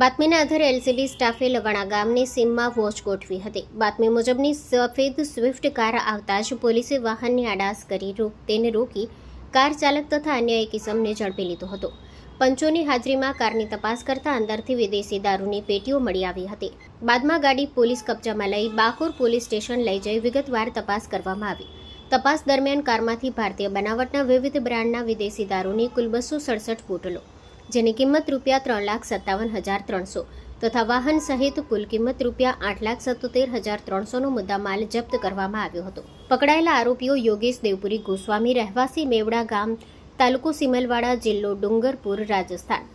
બાતમીના આધારે એલસીબી સ્ટાફે લવાણા ગામની સીમમાં વોચ ગોઠવી હતી. બાતમી મુજબની સફેદ સ્વિફ્ટ કાર આવતા જ પોલીસે વાહનની આડાસ કરી તેને રોકી કાર ચાલક તથા અન્ય એક ઇસમને ઝડપી લીધો હતો. પંચોની હાજરીમાં કારની તપાસ કરતા અંદરથી વિદેશી દારૂની પેટીઓ મળી આવી હતી. બાદમાં ગાડી પોલીસ કબજામાં લઈ બાકોર પોલીસ સ્ટેશન લઈ જઈ વિગતવાર તપાસ કરવામાં આવી. તપાસ દરમિયાન કારમાંથી ભારતીય બનાવટના વિવિધ બ્રાન્ડના વિદેશી દારૂની કુલ બસો સડસઠ બોટલો જેની કિંમત રૂપિયા ત્રણ લાખ સત્તાવન હજાર ત્રણસો તથા વાહન સહિત કુલ કિંમત રૂપિયા આઠ લાખ સત્તોતેર હજાર ત્રણસોનો મુદ્દામાલ જપ્ત કરવામાં આવ્યો હતો. પકડાયેલા આરોપીઓ યોગેશ દેવપુરી ગોસ્વામી, રહેવાસી મેવડા ગામ, તાલુકો સિમલવાડા જિલ્લો ડુંગરપુર, રાજસ્થાન.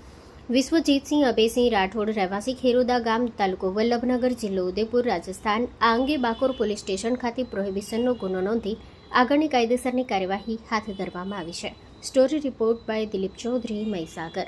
વિશ્વજીતસિંહ અભયસિંહ રાઠોડ, રહેવાસી ખેરોદા ગામ, તાલુકો વલ્લભનગર જિલ્લો ઉદયપુર રાજસ્થાન. આ અંગે બાકોર પોલીસ સ્ટેશન ખાતે પ્રોહિબિશનનો ગુનો નોંધી આગળની કાયદેસરની કાર્યવાહી હાથ ધરવામાં આવી છે. Story report by Dilip Chaudhary, Mahisagar.